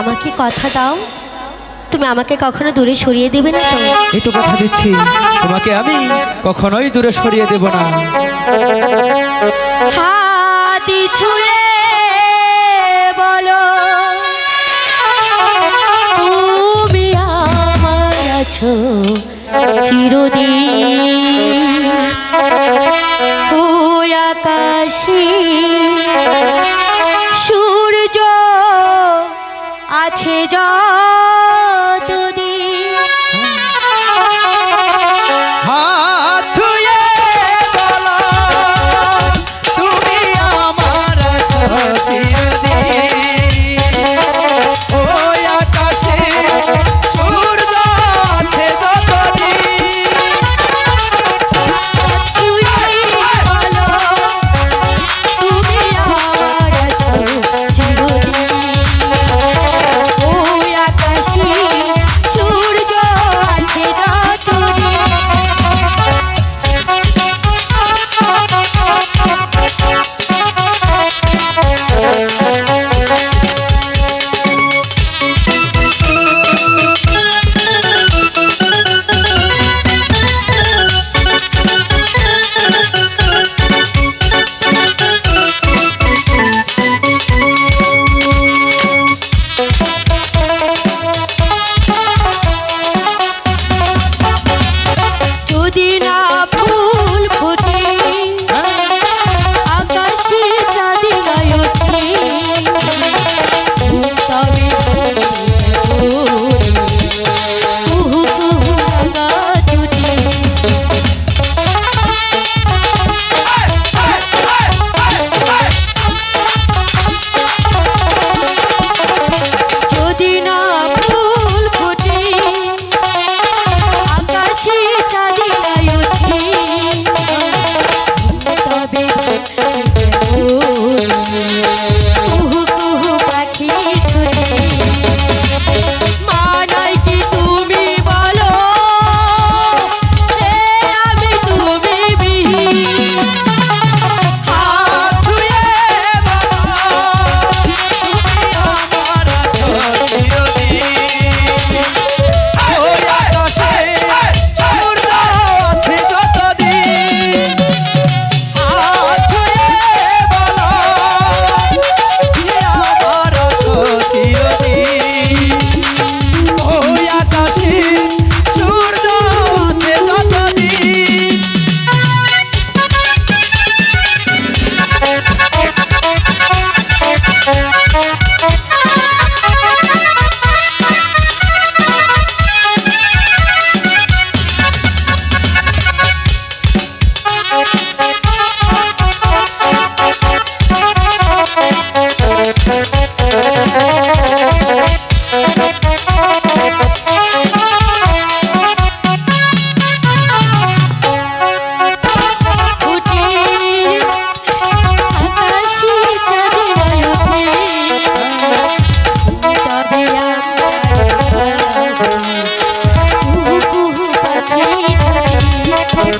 আমাকে কথা দাও। তুমি আমাকে কখনো দূরে সরিয়ে দেবে না তো? এই তো কথা দিচ্ছি। তোমাকে আমি কখনোই দূরে সরিয়ে দেব না। বলো তুমি আমার আছো চিরদিন। ও আকাশী 聚焦。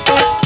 thank you